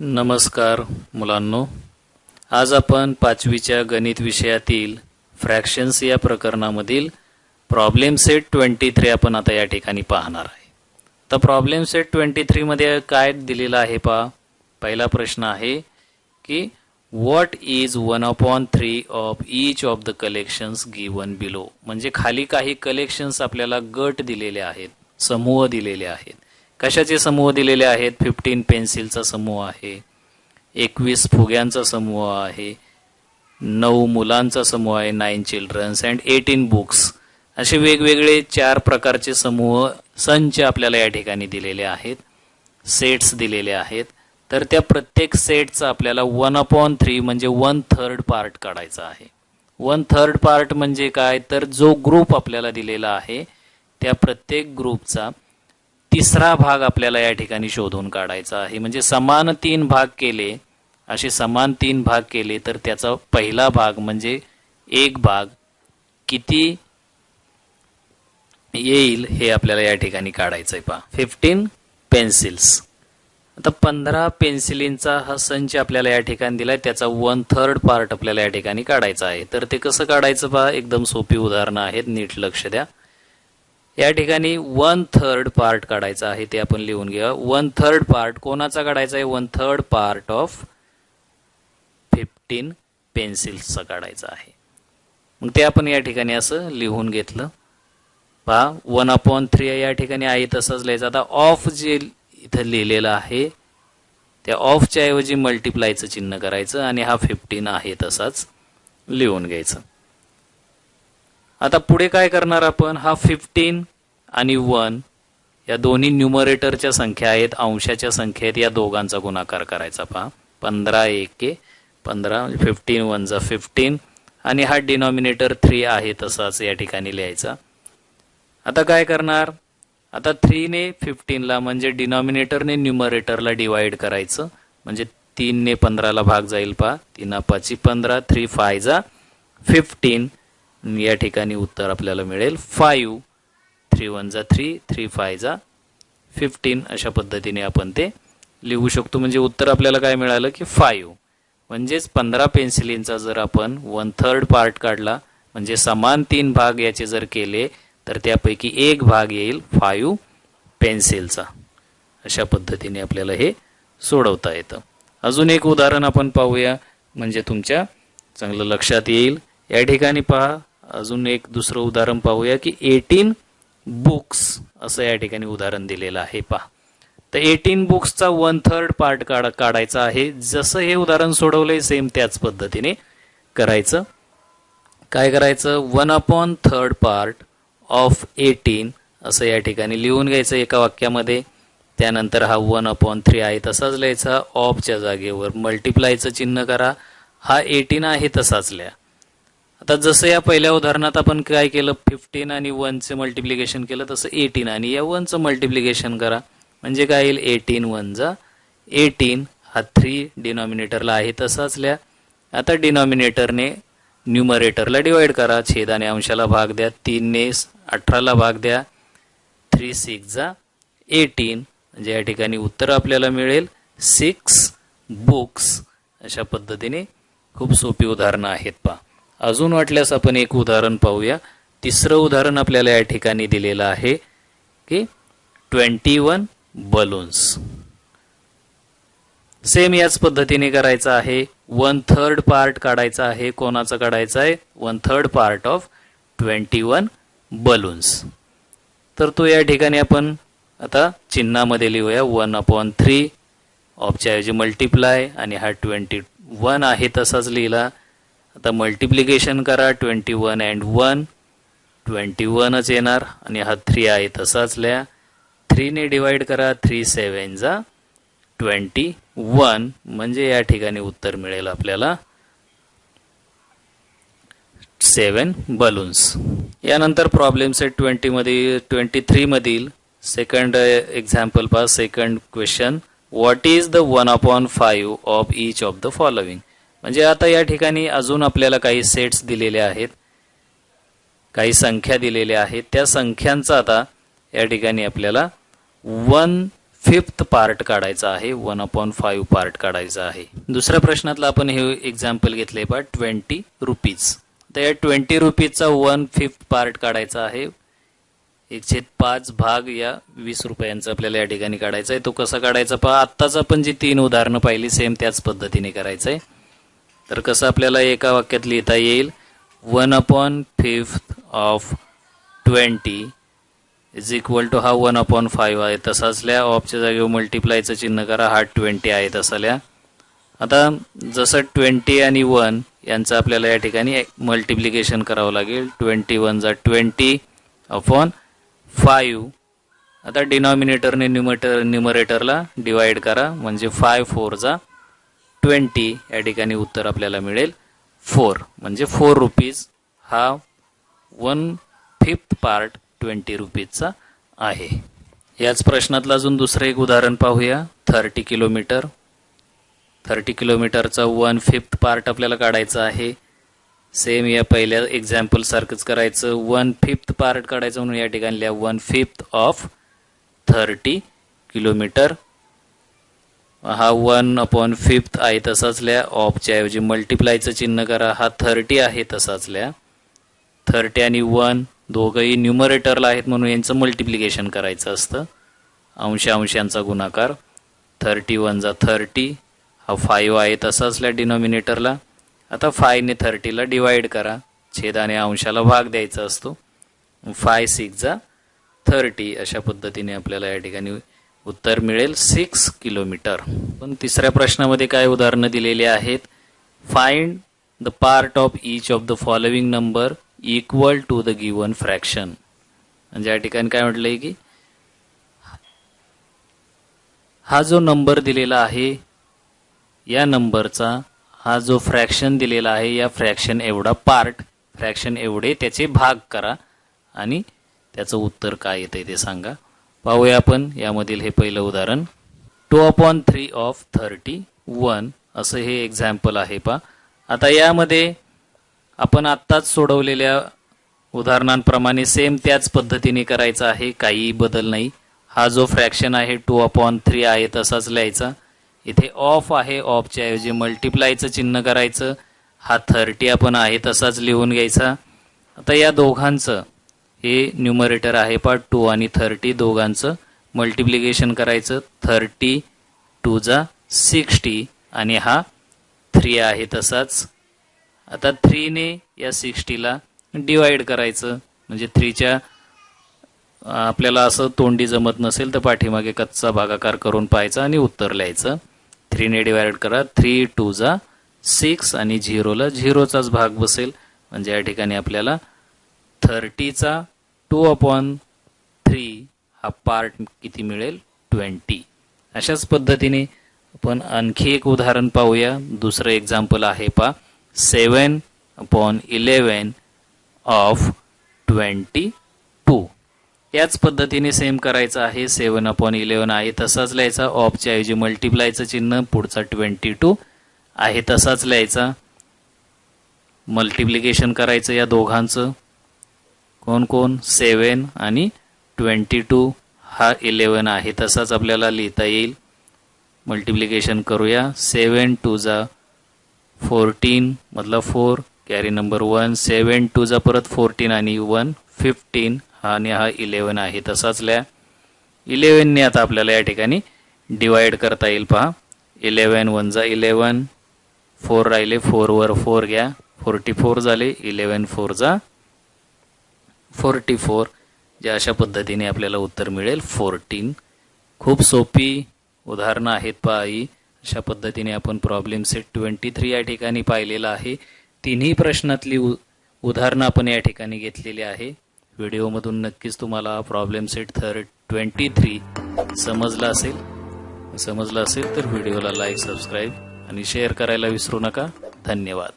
नमस्कार मुलांनो. आज आपण पाचवीच्या गणित विषयातील फ्रॅक्शन्स या प्रकरणामधील प्रॉब्लेम सेट ट्वेंटी थ्री आपण आता या ठिकाणी पाहणार आहे. तर प्रॉब्लेम सेट ट्वेंटी थ्रीमध्ये काय दिलेलं आहे पा पहिला प्रश्न आहे की what is one upon three of each of the collections given below म्हणजे खाली काही कलेक्शन्स आपल्याला गट दिलेले आहेत समूह दिलेले आहेत. कशाचे समूह दिलेले आहेत? फिफ्टीन पेन्सिलचा समूह आहे. एकवीस फुग्यांचा समूह आहे. नऊ मुलांचा समूह आहे nine childrens and eighteen books असे वेगवेगळे चार प्रकारचे समूह संच आपल्याला या ठिकाणी दिलेले आहेत. सेट्स दिलेले आहेत. तर त्या प्रत्येक सेटचा आपल्याला वन अपॉन थ्री म्हणजे वन थर्ड पार्ट काढायचा आहे. वन थर्ड पार्ट म्हणजे काय? तर जो ग्रुप आपल्याला दिलेला आहे त्या प्रत्येक ग्रुपचा तिसरा भाग आपल्याला या ठिकाणी शोधून काढायचा आहे. म्हणजे समान तीन भाग केले असे समान तीन भाग केले तर त्याचा पहिला भाग म्हणजे एक भाग किती येईल हे आपल्याला या ठिकाणी काढायचं आहे पहा. फिफ्टीन पेन्सिल्स आता पंधरा पेन्सिलींचा हा संच आपल्याला या ठिकाणी दिलाय. त्याचा वन थर्ड पार्ट आपल्याला या ठिकाणी काढायचा आहे. तर ते कसं काढायचं पहा? एकदम सोपी उदाहरणं आहेत नीट लक्ष द्या. या ठिकाणी वन थर्ड पार्ट काढायचा आहे ते आपण लिहून घ्या वन थर्ड पार्ट कोणाचा काढायचा आहे? One third part of fifteen पेन्सिल्सचा काढायचा आहे. मग ते आपण या ठिकाणी असं लिहून घेतलं. पहा वन अपॉन थ्री या ठिकाणी आहे तसंच लिहायचं. आता ऑफ जे इथं लिहिलेलं आहे त्या ऑफच्या ऐवजी मल्टिप्लायचं चिन्ह करायचं आणि हा फिफ्टीन आहे तसाच लिहून घ्यायचं. आता पुढे काय करणार आपण? हा फिफ्टीन आणि वन या दोन्ही न्युमरेटरच्या संख्या आहेत अंशाच्या संख्येत या दोघांचा गुणाकार करायचा पहा. पंधरा एक पंधरा फिफ्टीन वनचा फिफ्टीन आणि हा डिनॉमिनेटर थ्री आहे तसाच या ठिकाणी लिहायचा. आता काय करणार? आता थ्रीने फिफ्टीनला म्हणजे डिनॉमिनेटरने न्युमरेटरला डिवाइड करायचं. म्हणजे तीनने पंधराला भाग जाईल पहा. तीन पाची पंधरा थ्री फायजा फिफ्टीन या ठिकाणी उत्तर आपल्याला मिळेल. फाईव्ह थ्री वन जा थ्री थ्री फाय जा फिफ्टीन अशा पद्धतीने आपण ते लिहू शकतो. म्हणजे उत्तर आपल्याला काय मिळालं की फाईव्ह म्हणजेच पंधरा पेन्सिलींचा जर आपण वन थर्ड पार्ट काढला म्हणजे समान तीन भाग याचे जर केले तर त्यापैकी एक भाग येईल फाईव्ह पेन्सिलचा. अशा पद्धतीने आपल्याला हे सोडवता येतं. अजून एक उदाहरण आपण पाहूया म्हणजे तुमच्या चांगलं लक्षात येईल. या ठिकाणी पहा अजून एक दुसरं उदाहरण पाहूया की एटीन बुक्स असं या ठिकाणी उदाहरण दिलेलं आहे पहा. तर एटीन बुक्सचा वन थर्ड पार्ट काढा काढायचा आहे. जसं हे उदाहरण सोडवलंय सेम त्याच पद्धतीने करायचं. काय करायचं? One upon third part of eighteen असं या ठिकाणी लिहून घ्यायचं एका वाक्यामध्ये. त्यानंतर हा वन अपॉन थ्री आहे तसाच लिहायचा. ऑफच्या जागेवर मल्टिप्लायचं चिन्ह करा. हा एटीन आहे तसाच लिहा. आता जसं या पहिल्या उदाहरणात आपण काय केलं फिफ्टीन आणि वनचं मल्टिप्लिकेशन केलं तसं एटीन आणि या वनचं मल्टिप्लिकेशन करा. म्हणजे काय येईल? एटीन वन जा. एटीन हा थ्री डिनॉमिनेटरला आहे तसाच लिहा आता डिनॉमिनेटरने न्युमरेटरला डिवाइड करा. छेदाने अंशाला भाग द्या. तीनने अठराला भाग द्या. थ्री सिक्स जा. एटीन म्हणजे या ठिकाणी उत्तर आपल्याला मिळेल. सिक्स बुक्स अशा पद्धतीने खूप सोपी उदाहरणं आहेत पहा. अजून वाटल्यास आपण एक उदाहरण पाहूया. तिसरं उदाहरण आपल्याला या ठिकाणी दिलेलं आहे की ट्वेंटी वन बलून्स सेम याच पद्धतीने करायचं आहे. वन थर्ड पार्ट काढायचा आहे. कोणाचा काढायचा आहे? One third part of twenty one balloons तर तो या ठिकाणी आपण आता चिन्हामध्ये लिहूया. वन अपॉन थ्री ऑफच्या ऐवजी मल्टिप्लाय आणि हा ट्वेंटी वन आहे तसाच लिहिला. आता मल्टिप्लिकेशन करा twenty one and one twenty वनच येणार आणि हा थ्री आहे तसाच लिहा. थ्रीने डिवाइड करा थ्री सेवन जा. ट्वेंटी वन म्हणजे या ठिकाणी उत्तर मिळेल आपल्याला. सेवन बलून्स यानंतर प्रॉब्लेम सेट ट्वेंटीमध्ये ट्वेंटी थ्रीमधील second example pass second question what is the one upon five of each of the following म्हणजे आता या ठिकाणी अजून आपल्याला काही सेट्स दिलेले आहेत काही संख्या दिलेल्या आहेत. त्या संख्यांचा आता या ठिकाणी आपल्याला वन फिफ्थ पार्ट काढायचा आहे वन अपॉन फाईव्ह पार्ट काढायचा आहे. दुसऱ्या प्रश्नातलं आपण हे एक्झाम्पल घेतले पा ट्वेंटी रुपीज तर या ट्वेंटी रुपीजचा वन फिफ्थ पार्ट काढायचा आहे. एकशे पाच भाग या वीस रुपयांचा आपल्याला या ठिकाणी काढायचा आहे. तो कसा काढायचा पहा आत्ताच आपण जी तीन उदाहरणं पाहिली सेम त्याच पद्धतीने करायचं आहे तर कसं आपल्याला एका वाक्यात लिहिता येईल? One upon fifth of twenty is equal to हा वन अपॉन फाईव्ह आहे. तसाच लिहा ऑफच्या जागेवर मल्टिप्लायचं चिन्ह करा हा ट्वेंटी आहे. तसाल्या आता जसं ट्वेंटी आणि वन यांचं आपल्याला या ठिकाणी मल्टिप्लिकेशन करावं लागेल. ट्वेंटी वन जा ट्वेंटी अपॉन फाईव्ह. आता डिनॉमिनेटरने न्युमेटर न्युमरेटरला डिवाइड करा. म्हणजे फाय फोर जा ट्वेंटी या ठिकाणी उत्तर आपल्याला मिळेल. फोर म्हणजे फोर रुपीज हा वन फिफ्थ पार्ट ट्वेंटी रुपीजचा आहे. याच प्रश्नातलं अजून दुसरं एक उदाहरण पाहूया. थर्टी किलोमीटर थर्टी किलोमीटरचा वन फिफ्थ पार्ट आपल्याला काढायचा आहे. सेम या पहिल्या एक्झाम्पलसारखंच करायचं. वन फिफ्थ पार्ट काढायचं म्हणून या ठिकाणी लिहा one fifth of thirty kilometre हा वन अपॉन फिफ्थ आहे तसाच लिहा ऑफच्या ऐवजी मल्टिप्लायचं चिन्ह करा. हा थर्टी आहे तसाच लिहा थर्टी आणि वन दोघंही न्युमरेटरला आहेत म्हणून यांचं मल्टिप्लिकेशन करायचं असतं. अंश अंशांचा गुणाकार थर्टी वन थर्टी हा फाईव्ह आहे तसाच लिहा डिनॉमिनेटरला आता फायने थर्टीला डिवाइड करा. छेदाने अंशाला भाग द्यायचा असतो. फाय सिक्स जा थर्टी अशा पद्धतीने आपल्याला या ठिकाणी उत्तर मिळेल सिक्स किलोमीटर पण तिसऱ्या प्रश्नामध्ये काय उदाहरणं दिलेली आहेत? Find the part of each of the following number equal to the given fraction म्हणजे या ठिकाणी काय म्हटलंय की हा जो नंबर दिलेला आहे या नंबरचा हा जो फ्रॅक्शन दिलेला आहे या फ्रॅक्शन एवढा पार्ट फ्रॅक्शन एवढे त्याचे भाग करा आणि त्याचं उत्तर काय येते ते सांगा. पाहूया आपण यामधील हे पहिलं उदाहरण. Two upon three of thirty one. असं हे एक्झाम्पल आहे पा आता यामध्ये आपण आत्ताच सोडवलेल्या उदाहरणांप्रमाणे सेम त्याच पद्धतीने करायचं आहे. काहीही बदल नाही. हा जो फ्रॅक्शन आहे टू अपॉन थ्री आहे तसाच लिहायचा. इथे ऑफ आहे ऑफच्या ऐवजी मल्टिप्लायचं चिन्ह करायचं. हा थर्टी आपण आहे तसाच लिहून घ्यायचा. आता या दोघांचं हे न्युमरेटर आहे पार्ट टू आणि थर्टी दोघांचं. मल्टिप्लिकेशन करायचं थर्टी टू जा सिक्स्टी आणि हा थ्री आहे तसाच. आता थ्रीने या सिक्स्टीला डिवाइड करायचं. म्हणजे थ्रीच्या आपल्याला असं तोंडी जमत नसेल तर पाठीमागे कच्चा भागाकार करून पाहायचा आणि उत्तर लिहायचं. थ्रीने डिवाइड करा थ्री टू जा सिक्स आणि झिरोला झिरोचाच भाग बसेल. म्हणजे या ठिकाणी आपल्याला थर्टीचा टू अपॉन थ्री हा पार्ट किती मिळेल? ट्वेंटी अशाच पद्धतीने आपण आणखी एक उदाहरण पाहूया. दुसरं एक्झाम्पल आहे पा seven upon eleven of twenty two याच पद्धतीने सेम करायचं आहे. सेवन अपॉन इलेवन आहे तसाच लिहायचा. ऑफच्या ऐवजी मल्टिप्लायचं चिन्ह पुढचा ट्वेंटी टू आहे तसाच लिहायचा. मल्टिप्लिकेशन करायचं या दोघांचं. कोण कोण? सेवन आणि ट्वेंटी टू. हा इलेवन आहे. तसाच आपल्याला लिहिता येईल. मल्टिप्लिकेशन करूया. सेवन टू जा फोर्टीन मधला four carry number one. Seven two जा परत फोर्टीन आणि वन फिफ्टीन. हा आणि हा इलेवन आहे. तसाच लिहा. इलेवनने आता आपल्याला या ठिकाणी डिवाइड करता येईल. पहा. इलेवन वन जा इलेवन फोर राहिले. फोरवर फोर घ्या. फोर्टी फोर झाले. इलेवन फोर जा फोर्टी फोर जे अशा पद्धतीने आपल्याला उत्तर मिळेल. फोर्टीन. खूप सोपी उदाहरणं आहेत पायी अशा पद्धतीने आपण प्रॉब्लेम सेट ट्वेंटी थ्री या ठिकाणी पाहिलेला आहे. तिन्ही प्रश्नातली उ उदाहरणं आपण या ठिकाणी घेतलेली आहे. व्हिडिओमधून नक्कीच तुम्हाला problem set three twenty three समजला असेल. समजलं असेल तर व्हिडिओला लाईक सबस्क्राईब आणि शेअर करायला विसरू नका. धन्यवाद.